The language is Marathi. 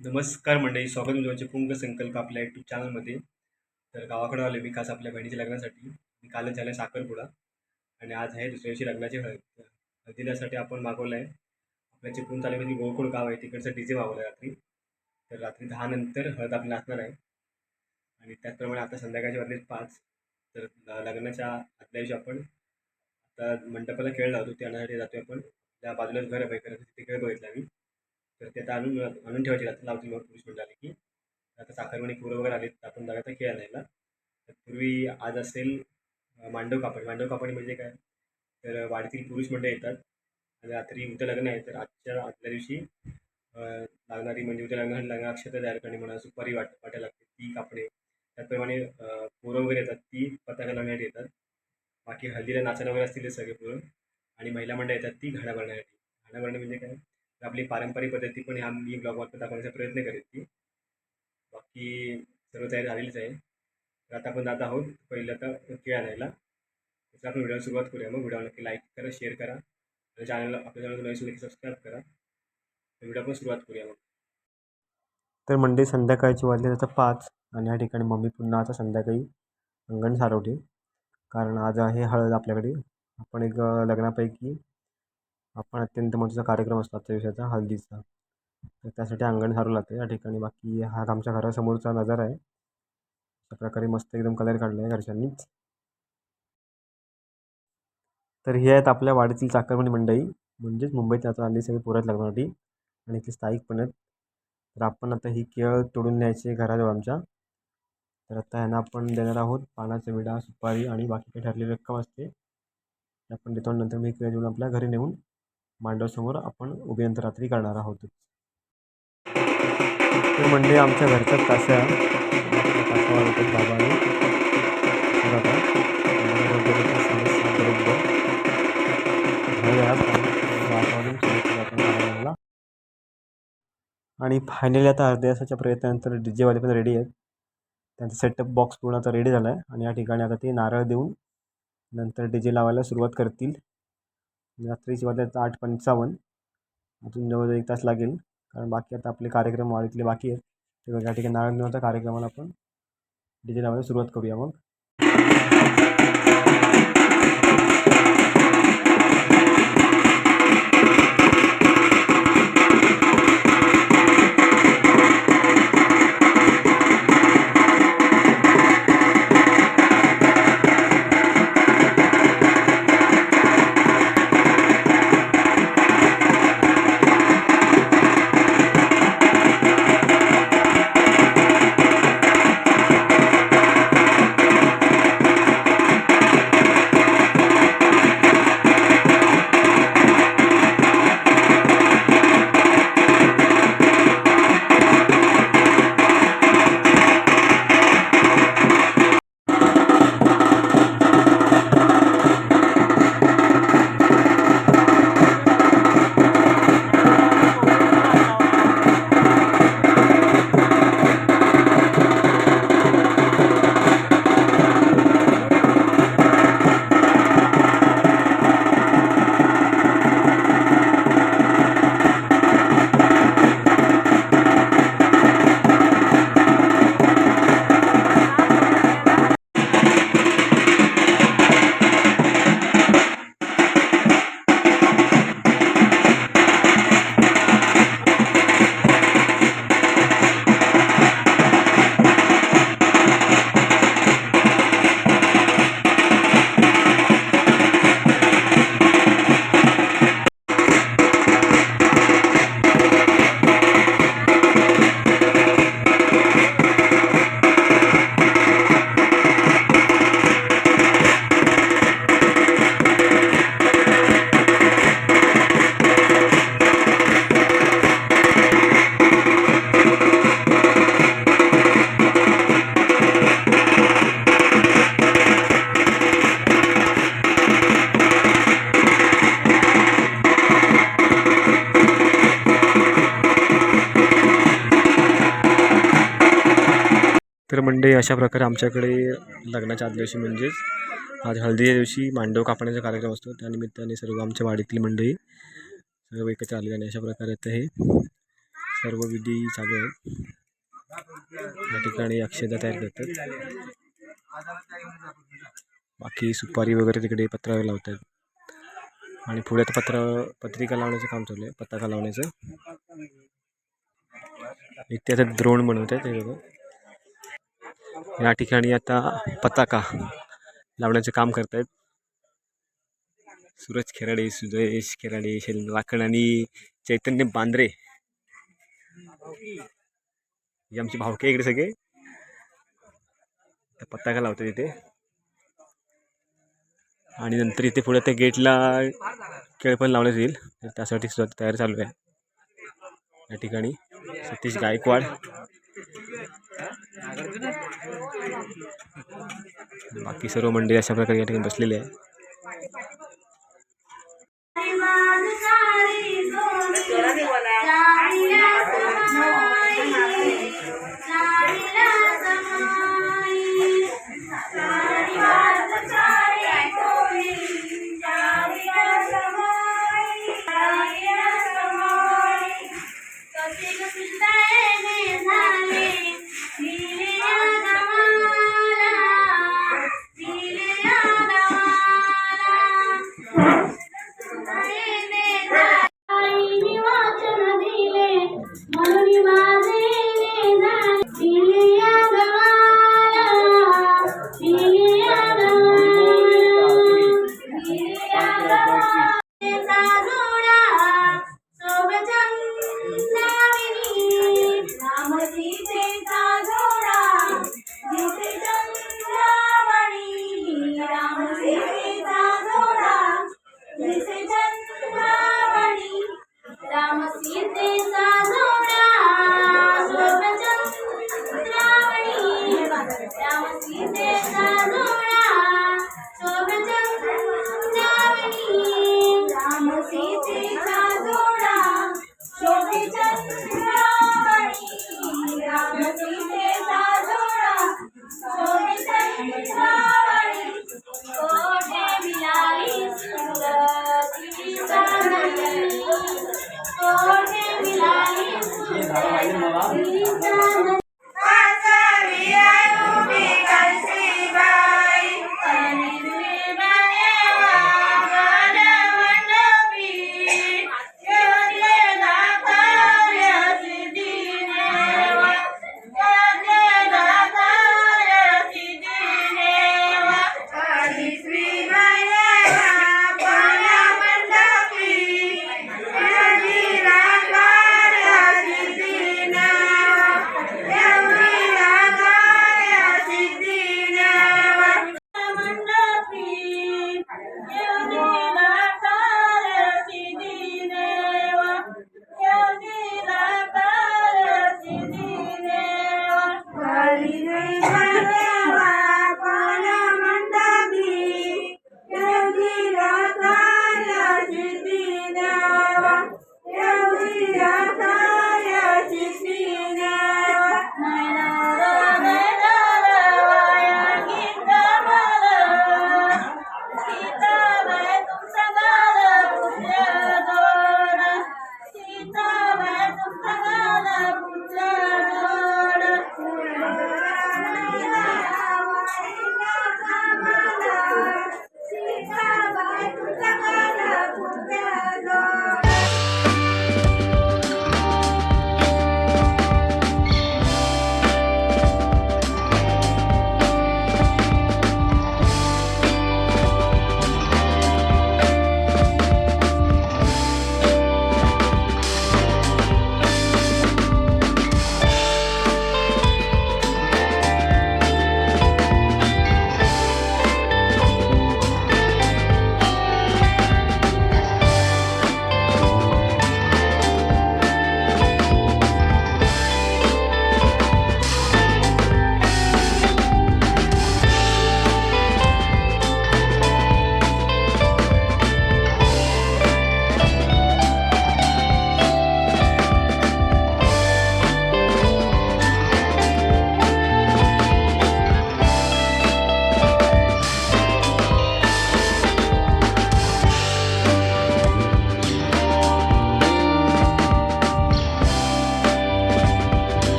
नमस्कार मंडळी स्वागत तुमचे पुंग संकल्प आपल्या यूट्यूब चॅनलमध्ये तर गावाकडे आलो मी खास आपल्या बहिणीच्या लग्नासाठी. मी कालच झालं साखरपुडा. आणि आज आहे दुसऱ्या दिवशी लग्नाची हळद. हळदीलासाठी आपण मागवलं आहे आपल्या चिपळूण तालुक्यातील गोकुळ गाव आहे तिकडचं डी जे मागवलं आहे रात्री. तर रात्री दहा नंतर हळद आपली असणार आहे. आणि त्याचप्रमाणे आता संध्याकाळचे वाजले पाच. तर लग्नाच्या आदल्या दिवशी आपण आता मंडपाला खेळ लावतो त्यासाठी जातो आपण. त्या बाजूलाच घर आहे तिकडे बघितलं आम्ही. तर ते आता आणून आणून ठेवायचे रात्री लावतील मग पुरुष मंडळ आले की? आता साखरमणी पोरं वगैरे आले तर आपण जागा तर खेळ यायला तर पूर्वी आज असेल मांडव कापड. मांडव कापड म्हणजे काय? तर वाडीतील पुरुष मंडळ येतात. आणि रात्री उद्या लग्न आहे तर आजच्या आदल्या दिवशी लागणारी म्हणजे उद्या लग्न लग्न अक्षता तयार करणे म्हणा सुपारी वाट वाटायला लागते ती कापणे. त्याचप्रमाणे पोरं वगैरे येतात ती पताका लावण्यासाठी येतात. बाकी हल्दीला नाचायला वगैरे असतील ते सगळे पोरं. आणि महिला मंडळ येतात ती घाणा भरण्यासाठी. घाणा भरणे म्हणजे काय? आपली पारंपरिक पद्धती पण ह्या मी ब्लॉगवर दाखवण्याचा प्रयत्न करेन ती. बाकी सर्व तयारी झालेलीच आहे. तर आता आपण जात आहोत. पहिलं आता खेळ आणायला. त्याचा आपण व्हिडिओ सुरुवात करूया. मग व्हिडिओ नक्की लाईक करा शेअर करा. आणि चॅनलला आपल्या चॅनल नवीन नक्की सबस्क्राईब करा. तर व्हिडिओ आपण सुरुवात करूया मग. तर मंडे संध्याकाळची वाजले त्याचा पाच. आणि या ठिकाणी मम्मी पुन्हा आता संध्याकाळी अंगण सारवली कारण आज आहे हळद आपल्याकडे. आपण एक लग्नापैकी आपण अत्यंत महत्त्वाचा कार्यक्रम असतो आजच्या दिवसाचा हळदीचा. तर त्यासाठी अंगण सारू लागते या ठिकाणी. बाकी हा आमच्या घरासमोरचा नजारा आहे. अशा प्रकारे मस्त एकदम कलर काढला आहे घरच्यांनीच तर हे आहेत आपल्या वाडीतील चाकरमणी मंडई. म्हणजेच मुंबईत आता आली सगळी पोरात लग्नासाठी. आणि इथे स्थायिक पण आहेत. तर आपण आता ही केळ तोडून न्यायची घराजवळ आमच्या. तर आता ह्यांना आपण देणार आहोत पानाचा विडा सुपारी आणि बाकी काही ठरलेली रक्कम असते. आपण देतो नंतर मी केळ देऊन आपल्या घरी नेऊन मांडवासमोर आपण उभी अंतरात्री करणार आहोत. तर म्हणजे आमच्या घरच्याच काश्या काशावर बाबाने आणि फायनली आता अर्ध्या तासाच्या प्रयत्नानंतर डी जेवाले पण रेडी आहेत. त्यांचा सेटअप बॉक्स पूर्ण आता रेडी झाला आहे आणि या ठिकाणी आता ते नारळ देऊन नंतर डी जे लावायला सुरुवात करतील. रात्रीची वाजले आठ पंचावन्न अजून जवळजवळ एक तास लागेल. कारण बाकी आता आपले कार्यक्रम वाढीतले बाकी आहेत. ते या ठिकाणी नारळ होता कार्यक्रमाला आपण डी लावायला सुरुवात करूया मग. तर मंडळी अशा प्रकारे आमच्याकडे लग्नाच्या आदल्या दिवशी म्हणजेच आज हळदीच्या दिवशी मांडव कापण्याचा कार्यक्रम असतो. त्यानिमित्ताने सर्व आमच्या वाडीतील मंडळी सर्व एकत्र आले आणि अशा प्रकारे आता हे सर्व विधी चालू आहेत. या ठिकाणी अक्षदा तयार करतात. बाकी सुपारी वगैरे तिकडे पत्र लावतात. आणि पुढे आता पत्र पत्रिका लावण्याचं काम चालू आहे. पताका लावण्याचं. इथे आता द्रोण बनवत आहेत हे बघा. या ठिकाणी आता पताका लावण्याचं काम करतायत. सूरज खेराडे सुदेश खेराडे शैलेंद्र लाकड आणि चैतन्य बांद्रे. हे आमचे भावके इकडे सगळे. त्या पताका लावतात इथे. आणि नंतर इथे पुढे त्या गेटला खेळ पण लावण्यात येईल. तर त्यासाठी सुद्धा तयारी चालू आहे. या ठिकाणी सतीश गायकवाड. बाकी सर्व मंडळी अशा प्रकारे या ठिकाणी बसलेले आहे